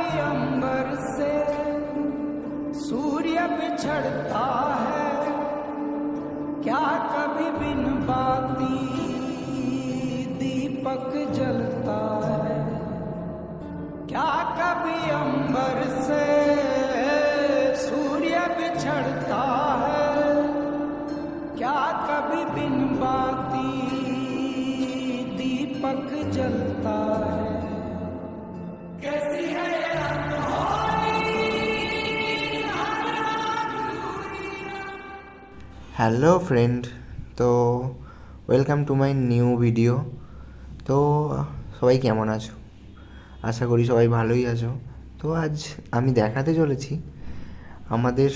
कभी अंबर से सूर्य बिछड़ता है। क्या कभी बिन बाती दीपक जलता है? क्या कभी अंबर से হ্যালো ফ্রেন্ড তো welcome to my new video তো, সবাই কেমন আছো? আশা করি সবাই ভালোই আছো। তো, আজ আমি দেখাতে চলেছি আমাদের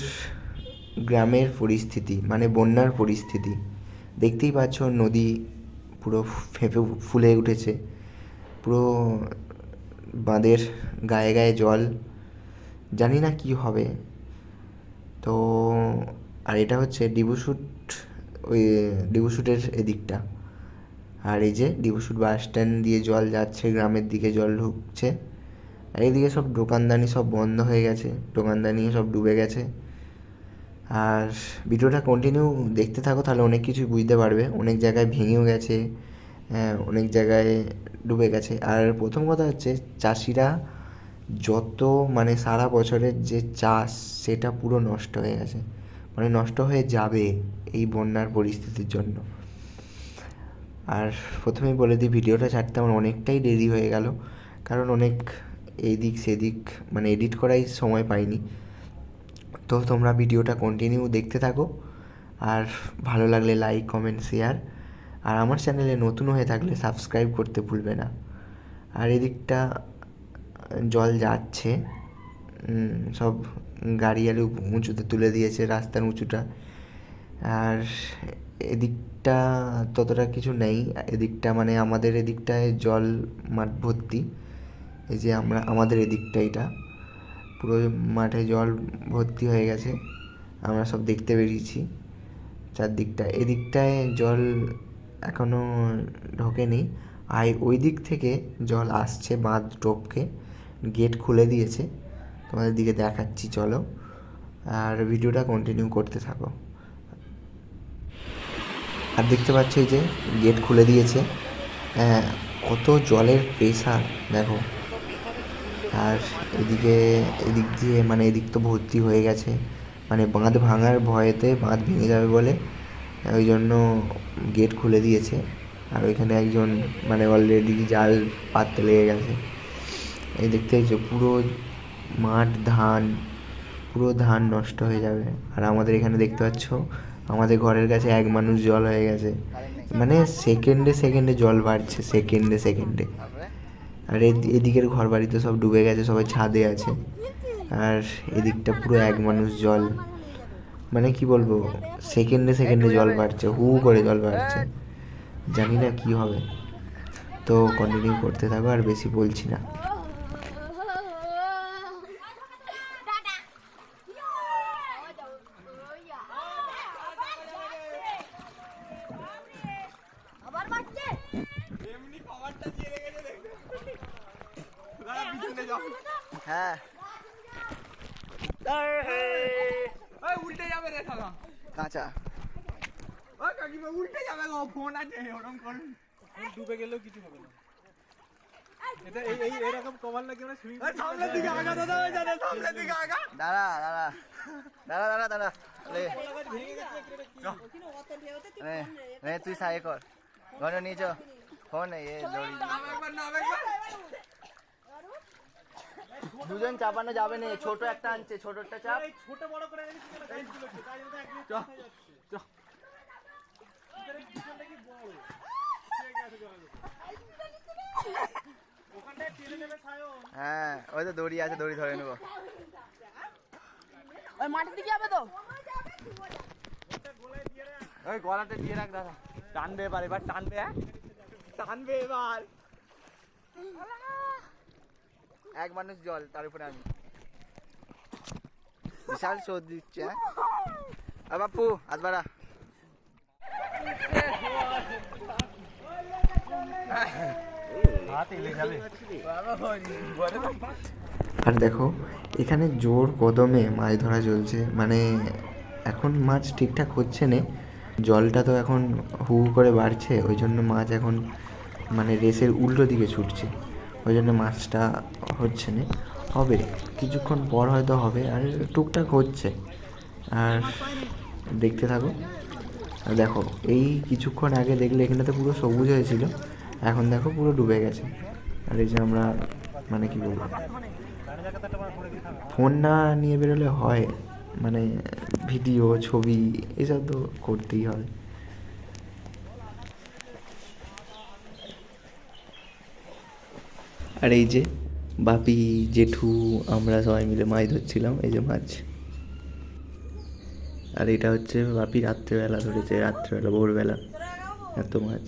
গ্রামের পরিস্থিতি মানে বন্যার পরিস্থিতি। দেখতেই পাচ্ছ, নদী পুরো ফেঁপে ফুলে উঠেছে। পুরো বাঁধের গায়ে গায়ে জল। জানি না কি হবে। তো আর এটা হচ্ছে ডিবুশুট ওই ডিবুশুটের এদিকটা। আর এই যে ডিবুশুট বাস স্ট্যান্ড দিয়ে জল যাচ্ছে গ্রামের দিকে জল ঢুকছে। আর এইদিকে সব দোকানদানি সব বন্ধ হয়ে গেছে দোকানদানি সব ডুবে গেছে। আর ভিডিওটা কন্টিনিউ দেখতে থাকো তাহলে অনেক কিছুই বুঝতে পারবে। অনেক জায়গায় ভেঙেও গেছে হ্যাঁ, অনেক জায়গায় ডুবে গেছে। আর প্রথম কথা হচ্ছে চাষিরা যত মানে সারা বছরের যে চাষ সেটা পুরো নষ্ট হয়ে গেছে। মানে নষ্ট হয়ে যাবে এই বন্যার পরিস্থিতির জন্য। আর প্রথমেই বলে দিই, ভিডিওটা ছাড়তে আমার অনেকটাই দেরি হয়ে গেল, কারণ অনেক এদিক সেদিক মানে এডিট করাই সময় পাইনি। তো তোমরা ভিডিওটা কন্টিনিউ দেখতে থাকো, আর ভালো লাগলে লাইক কমেন্ট শেয়ার আর আমার চ্যানেলে নতুন হয়ে থাকলে সাবস্ক্রাইব করতে ভুলবে না। আর এদিকটা জল যাচ্ছে সব গাড়ি আলু উঁচুতে তুলে দিয়েছে রাস্তার উঁচুটা। আর এদিকটা ততটা কিছু নেই। এদিকটা মানে আমাদের এদিকটায় জল মাঠ ভর্তি। এই যে আমরা, আমাদের এদিকটা এটা। পুরো মাঠে জল ভর্তি হয়ে গেছে। আমরা সব দেখতে বেরিয়েছি চারদিকটা। এদিকটায় জল এখনও ঢোকেনি। আর ওই দিক থেকে জল আসছে বাঁধ টপকে। গেট খুলে দিয়েছে। তোমাদের দিকে দেখাচ্ছি চলো। আর ভিডিওটা কন্টিনিউ করতে থাকো। আর দেখতে পাচ্ছ যে গেট খুলে দিয়েছে। হ্যাঁ, কত জলের প্রেশার দেখো। আর এদিকে এদিক দিয়ে মানে এদিক তো ভর্তি হয়ে গেছে। মানে বাঁধ ভাঙার ভয়েতে বাঁধ ভেঙে যাবে বলে ওই জন্য গেট খুলে দিয়েছে। আর ওইখানে একজন মানে অলরেডি জাল পাততে লেগে গেছে। এই দেখতে পুরো মাঠ, ধান, পুরো ধান নষ্ট হয়ে যাবে। আর আমাদের এখানে দেখতে পাচ্ছ, আমাদের ঘরের কাছে এক মানুষ জল হয়ে গেছে। মানে সেকেন্ডে সেকেন্ডে জল বাড়ছে সেকেন্ডে সেকেন্ডে আর এদি- এদিকের ঘর বাড়িতে সব ডুবে গেছে, সবাই ছাদে আছে। আর এদিকটা পুরো এক মানুষ জল। মানে কি বলব সেকেন্ডে সেকেন্ডে জল বাড়ছে, হু করে জল বাড়ছে। জানি না কি হবে। তো কন্টিনিউ করতে থাকো, আর বেশি বলছি না। হ্যাঁ। ওই উল্টে যাবে রে কাঁচা। কাকিমা উল্টে যাবে গো ফোন আছে ওরকম কর। ডুবে গেলেও কিছু হবে না। এটা এই এই এরকম কভার লাগিয়ে আমরা সুইমিং সামনের দিকে আগা দাদা ওই সামনের দিকে আগা। দাঁড়া দাঁড়া। দাঁড়া দাঁড়া দাঁড়া। নে তুই সাই কর। ঘন নিচ ফোন এ দড়ি। দুজন চাপানো যাবে না ছোট একটা আনছে ছোটটা চাপ। ছোট বড় করে হ্যাঁ ওই তো দড়ি আছে দড়ি ধরে নেব। ওই মাঠের দিকে যাবে তো? ওই গলাতে দিয়ে রাখ দাদা। টানবে এবার এবার টানবে হ্যাঁ? টানবে এবার। এক মানুষ জল, তার উপরে আমি। বিশাল শোধ দিচ্ছে হ্যাঁ? বাপু আজ বাড়া। আর দেখো, এখানে জোর কদমে মাছ ধরা চলছে। মানে এখন মাছ ঠিকঠাক হচ্ছে না। জলটা তো এখন হু করে বাড়ছে, ওই জন্য মাছ এখন মানে রেসের উল্টো দিকে ছুটছে। ওই জন্য মাছটা হচ্ছে না। হবে, কিছুক্ষণ পর হয়তো হবে, আর টুকটাক হচ্ছে। আর দেখতে থাকো। আর দেখো, এই কিছুক্ষণ আগে দেখলে এখানে তো পুরো সবুজ হয়েছিল, এখন দেখো পুরো ডুবে গেছে। আর এই যে আমরা মানে কি বলব, ফোন না নিয়ে বেরোলে হয় মানে ভিডিও, ছবি, এসব তো করতেই হবে আর এই যে বাপি, জেঠু, আমরা সবাই মিলে মাছ ধরছিলাম, এই যে মাছ। আর এটা হচ্ছে বাপি রাত্রেবেলা ধরেছে, রাত্রেবেলা, ভোরবেলা এত মাছ।